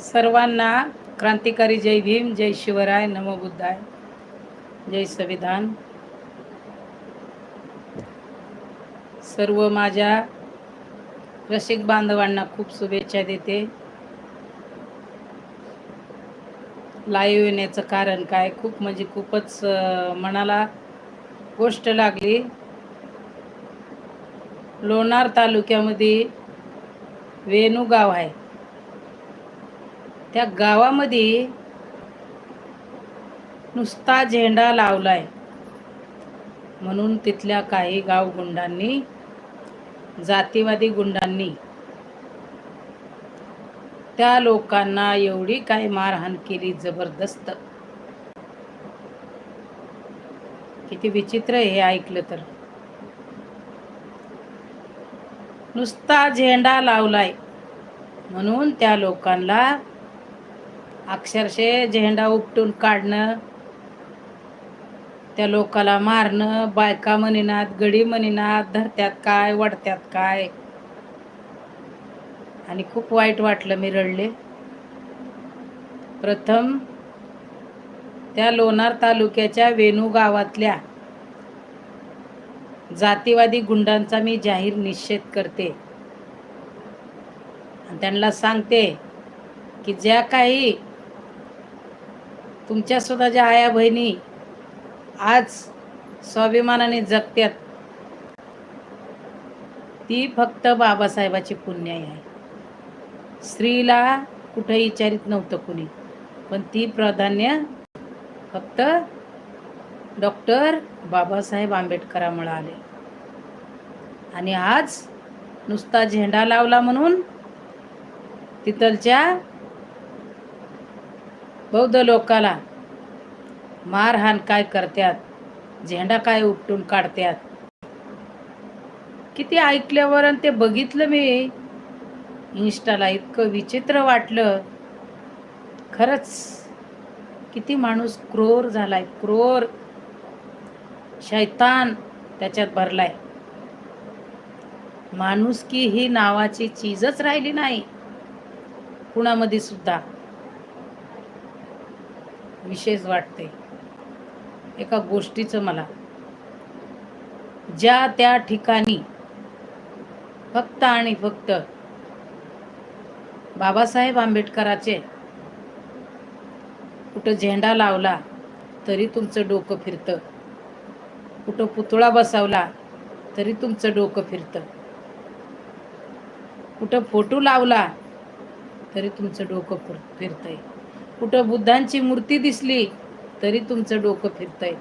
सर्वांना क्रांतिकारी जय भीम जय शिवराय नमो बुद्धाय. जय संविधान. सर्व माझ्या रसिक बांधवांना खूप शुभेच्छा देते. लाईव्ह येण्याचं कारण काय? खूप म्हणजे खूपच मनाला गोष्ट लागली. लोणार तालुक्यामध्ये वेणू गाव आहे. त्या गावामध्ये नुसता झेंडा लावलाय. म्हणून तिथल्या काही गाव गुंडांनी जातीवादी गुंडांनी त्या लोकांना एवढी काय मारहाण केली जबरदस्त. किती विचित्र हे ऐकलं तर. नुसता झेंडा लावलाय. म्हणून त्या लोकांना अक्षरशः झेंडा उपटून काढणं त्या लोकाला मारणं बायका म्हणीनात गडी म्हणीनात धरत्यात काय वडत्यात काय. आणि खूप वाईट वाटलं मी रडले. प्रथम त्या लोणार तालुक्याच्या वेणू गावातल्या जातीवादी गुंडांचा मी जाहीर निषेध करते. आणि त्यांना सांगते की ज्या काही तुमच्यासुद्धा ज्या आया बहिणी आज स्वाभिमानाने जगत्यात ती फक्त बाबासाहेबाची पुण्याई आहे. स्त्रीला कुठे विचारित नव्हतं कुणी पण ती प्राधान्य फक्त डॉक्टर बाबासाहेब आंबेडकरामुळे आले. आणि आज नुसता झेंडा लावला म्हणून तिथलच्या बौद्ध लोकाला मारहाण काय करत्यात? झेंडा काय उपटून काढत्यात? किती ऐकल्यावर आणि ते बघितलं मी. इन्स्टाला इतकं विचित्र वाटलं. खरंच किती माणूस क्रोर झालाय क्रोर. शैतान त्याच्यात भरलाय. माणुसकी ही नावाची चीजच राहिली नाही. कुणामध्ये सुद्धा. विशेष वाटते. एका गोष्टीचं मला. ज्या त्या ठिकाणी फक्त आणि फक्त बाबासाहेब आंबेडकराचे कुठं झेंडा लावला तरी तुमचं डोकं फिरतं. कुठं पुतळा बसवला तरी तुमचं डोकं फिरतं. कुठं फोटो लावला तरी तुमचं डोकं फिर फिरतंय. कुठं बुद्धांची मूर्ती दिसली तरी तुमचं डोकं फिरतंय.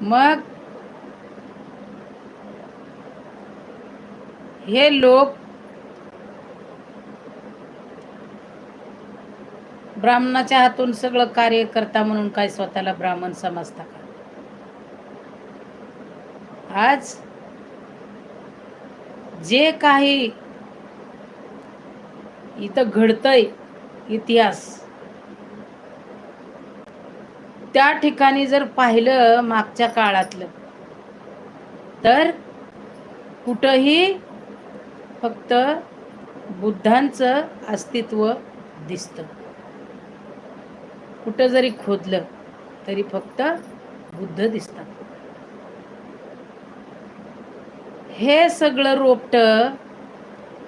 मग हे लोक ब्राह्मणाच्या हातून सगळं कार्य करता म्हणून काय स्वतःला ब्राह्मण समजता का? आज जे काही इथं घडतंय इतिहास. त्या ठिकाणी जर पाहिलं मागच्या काळातलं तर कुठंही फक्त बुद्धांचं अस्तित्व दिसतं. कुठं जरी खोदलं तरी फक्त बुद्ध दिसतात. हे सगळं रोपट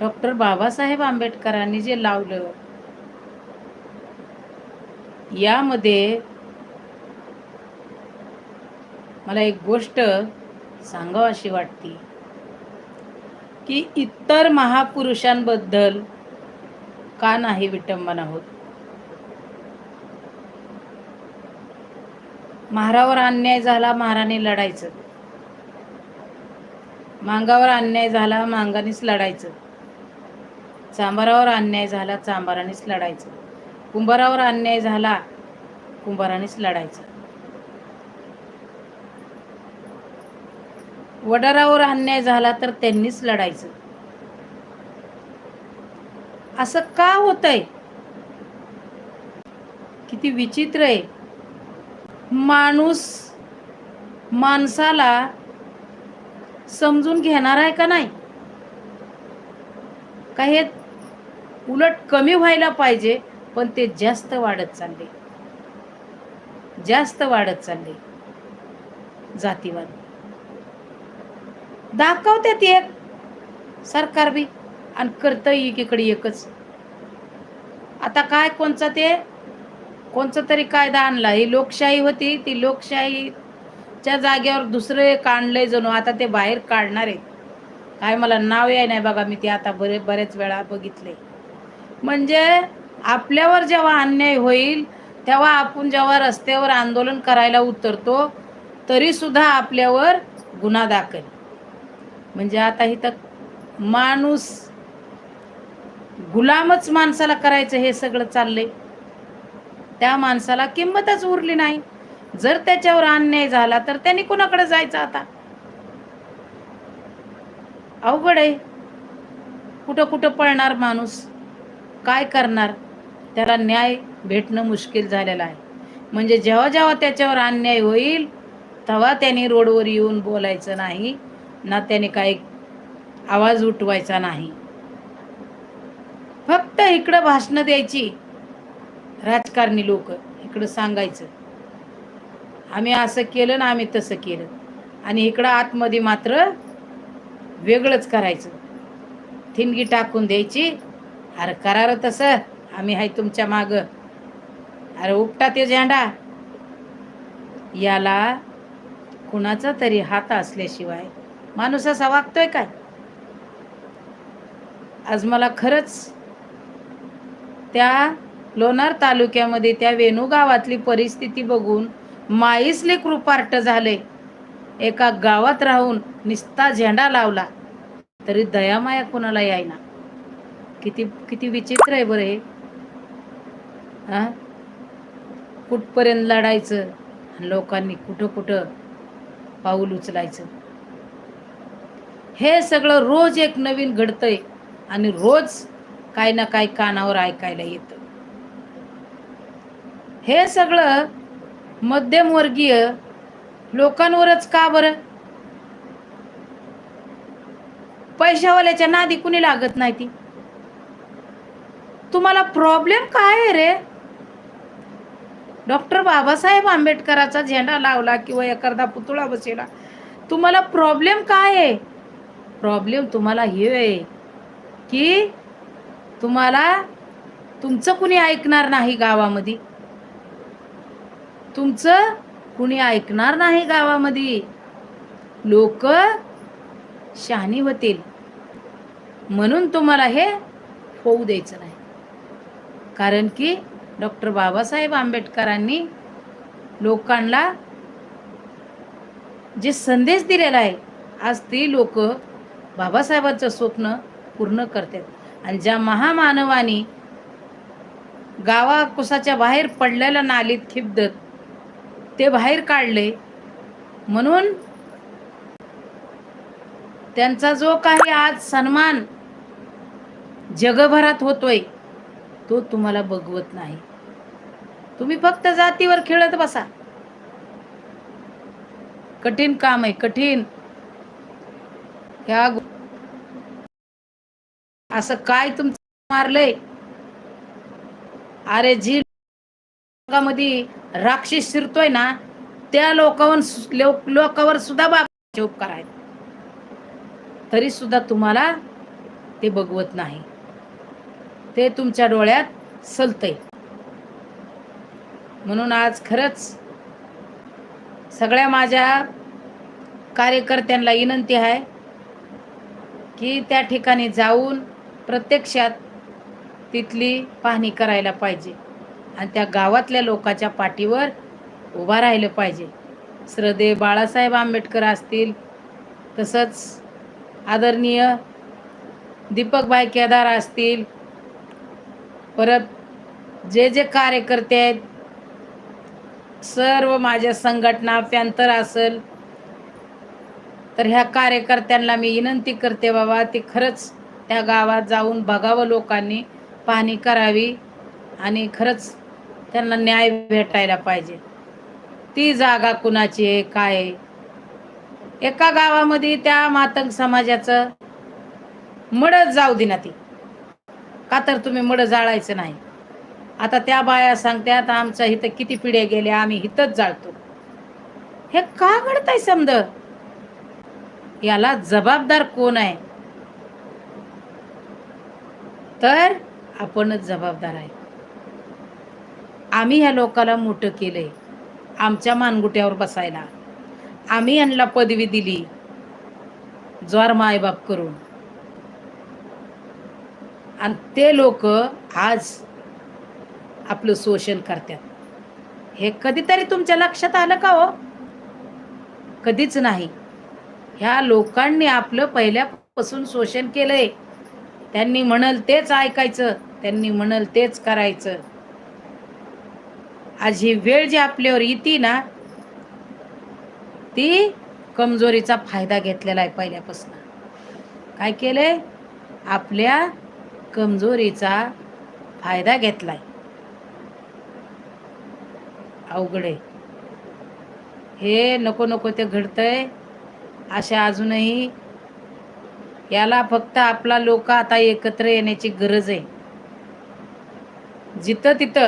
डॉक्टर बाबासाहेब आंबेडकरांनी जे लावलं यामध्ये मला एक गोष्ट सांगाव अशी वाटते की इतर महापुरुषांबद्दल का नाही विटंबना होत? महारावर अन्याय झाला महाराने लढायचं. मांगावर अन्याय झाला मांगानेच लढायचं. चांबारावर अन्याय झाला चांभारानेच लढायचं. कुंभारावर अन्याय झाला कुंभारानेच लढायचं. वडारावर अन्याय झाला तर त्यांनीच लढायचं. असं का होतंय? किती विचित्र आहे. माणूस माणसाला समजून घेणार आहे का नाही? का हे उलट कमी व्हायला पाहिजे पण ते जास्त वाढत चालले. जास्त वाढत चालले. जातीवाद. दाखवतात एक सरकार बी आणि करतं एकीकडे एकच. आता काय कोणचं ते? कोणचा तरी कायदा आणला. ही लोकशाही होती ती लोकशाहीच्या जागेवर दुसरं एक जणू. आता ते बाहेर काढणार आहे काय मला नाव याय नाही बघा. मी ते आता बरे बरेच वेळा बघितले म्हणजे आपल्यावर जेव्हा अन्याय होईल तेव्हा आपण जेव्हा रस्त्यावर आंदोलन करायला उतरतो तरीसुद्धा आपल्यावर गुन्हा दाखल. म्हणजे आता इथं माणूस गुलामच माणसाला करायचं हे सगळं चाललंय. त्या माणसाला किंमतच उरली नाही. जर त्याच्यावर अन्याय झाला तर त्यांनी कुणाकडे जायचं आता? अवघड आहे. कुठं कुठं पळणार माणूस? काय करणार? त्याला न्याय भेटणं मुश्किल झालेलं आहे. म्हणजे जेव्हा जेव्हा त्याच्यावर अन्याय होईल तेव्हा त्यांनी रोडवर येऊन बोलायचं नाही ना त्याने काही आवाज उठवायचा नाही. फक्त इकडं भाषणं द्यायची. राजकारणी लोक इकडं सांगायचं. आम्ही असं केलं ना आम्ही तसं केलं. आणि इकडं आतमध्ये मात्र वेगळंच करायचं. थिंडगी टाकून द्यायची. अरे करा र तसं. आम्ही आहे तुमच्या माग. अरे उपटा ते झेंडा. याला कुणाचा तरी हात असल्याशिवाय माणूस असा वागतोय काय? आज मला खरंच त्या लोणार तालुक्यामध्ये त्या वेणू गावातली परिस्थिती बघून माईसले कृपार्ट झाले. एका गावात राहून निस्ता झेंडा लावला. तरी दयामाया कुणाला यायना. किती किती विचित्र आहे बरं हे. हां? कुठपर्यंत लढायचं? लोकांनी कुठं कुठं पाऊल उचलायचं? हे सगळं रोज एक नवीन घडतंय आणि रोज काही ना काही कानावर ऐकायला येतं. हे सगळं मध्यमवर्गीय लोकांवरच का बरं? पैशावाल्याच्या नादी कुणी लागत नाही ती? तुम्हाला प्रॉब्लेम काय आहे रे? डॉक्टर बाबासाहेब आंबेडकराचा झेंडा लावला किंवा एखादा पुतळा बसवला. तुम्हाला प्रॉब्लेम काय आहे? प्रॉब्लेम तुम्हाला हे आहे की तुम्हाला तुमचं कुणी ऐकणार नाही गावामध्ये? तुमचं कुणी ऐकणार नाही गावामध्ये? लोक शहाणी होतील. म्हणून तुम्हाला हे होऊ द्यायचं नाही. कारण की डॉक्टर बाबासाहेब आंबेडकरांनी लोकांना जे संदेश दिलेला आहे आज ती लोक बाबासाहेबांचं स्वप्न पूर्ण करतात. आणि ज्या महामानवानी गावाकुसाच्या बाहेर पडलेल्या नालीत खिबदत ते बाहेर काढले. म्हणून त्यांचा जो काही आज सन्मान जगभरात होतोय तो तुम्हाला बघवत नाही. तुम्ही फक्त जातीवर खेळत बसा. कठीण काम आहे कठीण. ह्या असं काय तुमचं मारलंय? अरे जी लोकांमध्ये राक्षस शिरतोय ना त्या लोकांवर लोक- लोकांवर सुद्धा बाबाचे उपकार आहेत. तरी सुद्धा तुम्हाला ते बघवत नाही. ते तुमच्या डोळ्यात सलतय. म्हणून आज खरंच सगळ्या माझ्या कार्यकर्त्यांना विनंती आहे की त्या ठिकाणी जाऊन प्रत्यक्षात तिथली पाहणी करायला पाहिजे आणि त्या गावातल्या लोकाच्या पाठीवर उभा राहिलं पाहिजे. श्रद्धे बाळासाहेब आंबेडकर असतील तसंच आदरणीय दीपकभाई केदार असतील परत जे जे कार्यकर्ते आहेत सर्व माझ्या संघटना प्यांतर असेल तर ह्या कार्यकर्त्यांना मी विनंती करते बाबा ते खरंच त्या गावात जाऊन बघावं लोकांनी पाहणी करावी आणि खरंच त्यांना न्याय भेटायला पाहिजे. ती जागा कुणाची आहे काय आहे? एका गावामध्ये त्या मातंग समाजाचं मडत जाऊ दिना ती का तर तुम्ही मड जाळायचं नाही. आता त्या बाया सांगत्यात आमच्या इथं किती पिढ्या गेल्या आम्ही हिथंच जाळतो. हे का घडतंय समज याला जबाबदार कोण आहे? तर आपणच जबाबदार आहे. आम्ही ह्या लोकाला मोठं केलंय आमच्या मानगुट्यावर बसायला. आम्ही यांना पदवी दिली ज्वार मायबाप करून. आणि ते लोक आज आपलं शोषण करतात. हे कधीतरी तुमच्या लक्षात आलं का हो? कधीच नाही. ह्या लोकांनी आपलं पहिल्यापासून शोषण केलंय. त्यांनी म्हणल तेच ऐकायचं त्यांनी म्हणल तेच करायचं. आज ही वेळ जी आपल्यावर येते ना ती कमजोरीचा फायदा घेतलेला आहे पहिल्यापासून. काय केलंय? आपल्या कमजोरीचा फायदा घेतलाय. अवघड आहे. हे नको नको ते घडतंय. अशा अजूनही याला फक्त आपला लोक आता एकत्र येण्याची गरज आहे. जिथं तिथं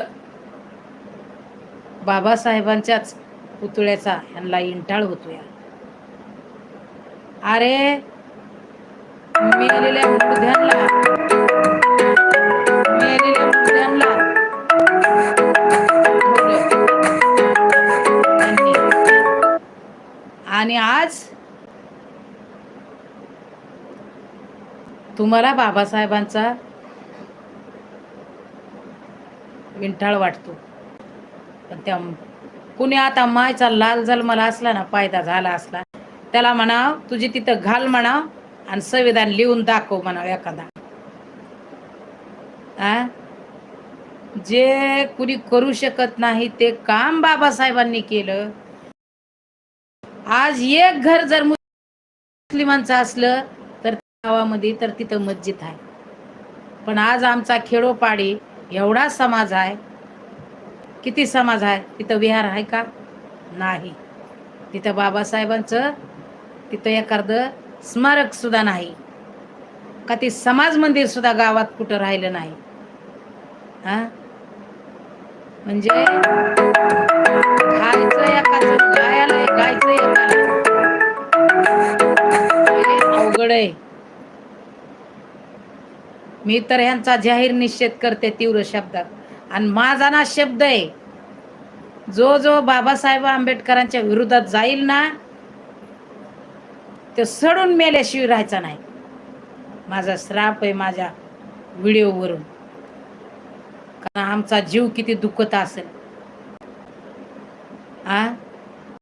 बाबासाहेबांच्याच पुतळ्याचा यांना इंटाळ होतो या अरे मेलेल्या मुर्द्यांना आणि आज तुम्हाला बाबासाहेबांचा विंठाळ वाटतो. पण त्या कुणी आता मायचा लाल मला असला ना पायदा झाला असला त्याला म्हणाव तुझी तिथं घाल म्हणाव आणि संविधान लिहून दाखव म्हणा एखादा. आ? जे कुणी करू शकत नाही ते काम बाबासाहेबांनी केलं. आज एक घर जर मुस्लिमांचं असलं तर गावामध्ये तर तिथं मस्जिद आहे. पण आज आमचा खेडोपाडी एवढा समाज आहे. किती समाज आहे? तिथं विहार आहे का? नाही. तिथं बाबासाहेबांचं तिथं एखादं स्मारक सुद्धा नाही. का ते समाज मंदिर सुद्धा गावात कुठं राहिलं नाही? हा? म्हणजे खालचं एखादं एकाला अवघड आहे. मी तर ह्यांचा जाहीर निषेध करते तीव्र शब्दात. आणि माझा ना शब्द आहे जो जो बाबासाहेब आंबेडकरांच्या विरोधात जाईल ना तो सडून मेल्याशिवाय राहायचा नाही. माझा श्राप आहे माझ्या व्हिडिओवरून. कारण आमचा जीव किती दुखत असेल. आ?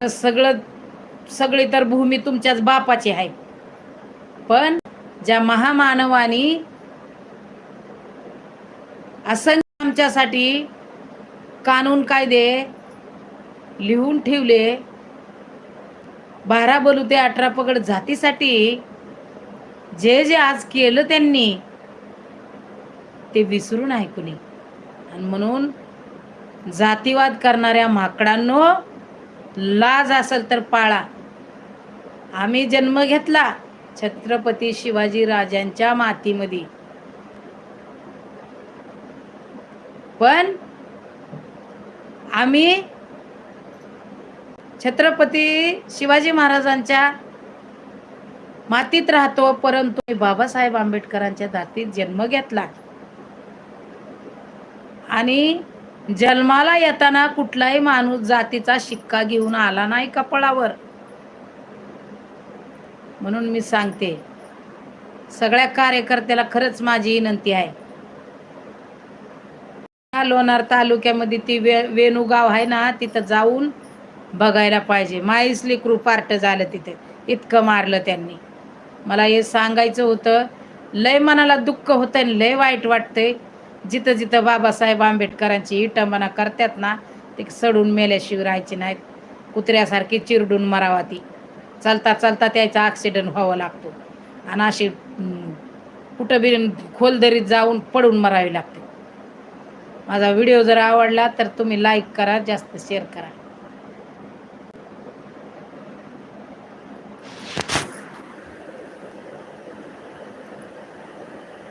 सगळं सगळी तर भूमी तुमच्याच बापाची आहे. पण ज्या महामानवानी असंख्य आमच्यासाठी कानून कायदे लिहून ठेवले बारा बोलू ते अठरा पगड जातीसाठी जे जे आज केलं त्यांनी ते विसरून आहे कुणी. आणि म्हणून जातीवाद करणाऱ्या माकडांनो लाज असेल तर पाळा. आम्ही जन्म घेतला छत्रपती शिवाजी राजांच्या मातीमध्ये. पण आम्ही छत्रपती शिवाजी महाराजांच्या मातीत राहतो परंतु बाबासाहेब आंबेडकरांच्या धातीत जन्म घेतला. आणि जन्माला येताना कुठलाही माणूस जातीचा शिक्का घेऊन आला नाही कपाळावर. म्हणून मी सांगते सगळ्या कार्यकर्त्याला खरंच माझी विनंती आहे. या लोणार तालुक्यामध्ये ती वे वेणूगाव आहे ना तिथं जाऊन बघायला पाहिजे. माईसली क्रू पार्ट झालं तिथे. इतकं मारलं त्यांनी. मला हे सांगायचं होतं लय मनाला दुःख होतं आणि लय वाईट वाटतंय. जिथं जिथं बाबासाहेब आंबेडकरांची इटंबना करतात ना ते सडून मेल्याशिवाय राहायची नाहीत. कुत्र्यासारखी चिरडून मरावा ती. चालता चालता त्याचा ॲक्सिडेंट व्हावा लागतो. आणि अशी कुठं बी खोलदरीत जाऊन पडून मरावी लागते. माझा व्हिडिओ जर आवडला तर तुम्ही लाईक करा जास्त शेअर करा.